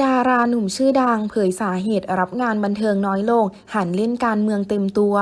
ดาราหนุ่มชื่อดังเผยสาเหตุรับงานบันเทิงน้อยลง หันเล่นการเมืองเต็มตัว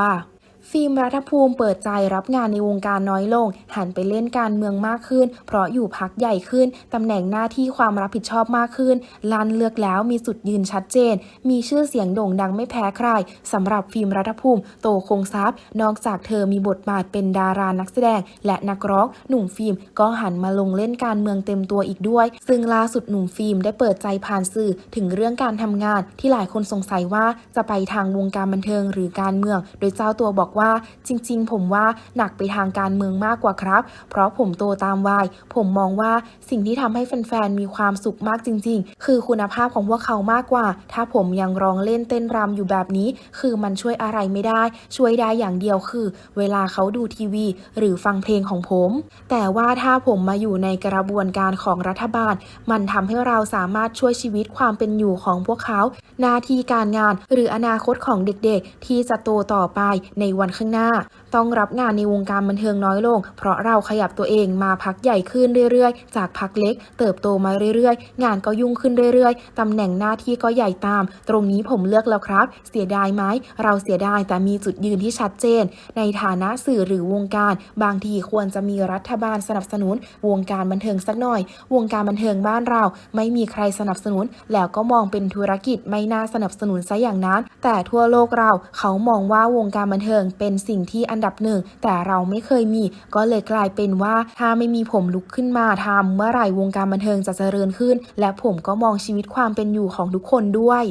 ฟิล์มรัฐภูมิเปิดใจรับงานในวงการน้อยลง หันไปเล่นการเมืองมากขึ้น เพราะอยู่พักใหญ่ขึ้น ตำแหน่งหน้าที่ความรับผิดชอบมากขึ้น ลันเลือกแล้วมีสุดยืนชัดเจน มีชื่อเสียงโด่งดังไม่แพ้ใครสำหรับฟิล์มรัฐภูมิ โตคงทรัพย์ นอกจากเธอมีบทบาทเป็นดารานักแสดง และนักร้อง หนุ่มฟิล์มก็หันมาลงเล่นการเมืองเต็มตัวอีกด้วย ซึ่งล่าสุดหนุ่มฟิล์มได้เปิดใจผ่านสื่อถึงเรื่องการทำงานที่หลายคนสงสัยว่าจะไปทางวงการบันเทิงหรือการเมือง โดยเจ้าตัวบอกว่าจริง ๆ ผมว่าหนักไปทางการเมืองมากกว่าครับ เพราะผมโตตามวัยผมมองว่าสิ่งที่ทำให้แฟนๆมีความสุขมากจริง ๆ คือคุณภาพของพวกเขามากกว่า ถ้าผมยังร้องเล่นเต้นรำอยู่แบบนี้ คือมันช่วยอะไรไม่ได้ ช่วยได้อย่างเดียวคือ เวลาเขาดูทีวี หรือฟังเพลงของผม แต่ว่าถ้าผมมาอยู่ในกระบวนการของรัฐบาล มันทำให้เราสามารถช่วยชีวิตความเป็นอยู่ของพวกเขา หน้าที่การงาน หรืออนาคตของเด็กๆ ที่จะโตต่อไปในวันข้างหน้า ต้องรับงานในวงการบันเทิงน้อยลง เพราะเราขยับตัวเองมาพักใหญ่ขึ้นเรื่อยๆ จากพักเล็ก เติบโตมาเรื่อยๆ งานก็ยุ่งขึ้นเรื่อยๆตำแหน่งหน้าที่ก็ใหญ่ตาม ตรงนี้ผมเลือกแล้วครับ เสียดายไหมเราเสียดายแต่มีจุดยืนที่ชัดเจน ในฐานะสื่อหรือวงการ บางทีควรจะมีรัฐบาลสนับสนุน วงการบันเทิงสักหน่อย วงการบันเทิงบ้านเรา ไม่มีใครสนับสนุน แล้วก็มองเป็นธุรกิจไม่น่าสนับสนุนซะอย่างนั้นแต่ทั่วโลกเราเขามองว่าวงการบันเทิงเป็นสิ่งที่อันดับหนึ่ง แต่เราไม่เคยมี ก็เลยกลายเป็นว่าถ้าไม่มีผมลุกขึ้นมาทำเมื่อไหร่วงการบันเทิงจะเจริญขึ้น และผมก็มองชีวิตความเป็นอยู่ของทุกคนด้วย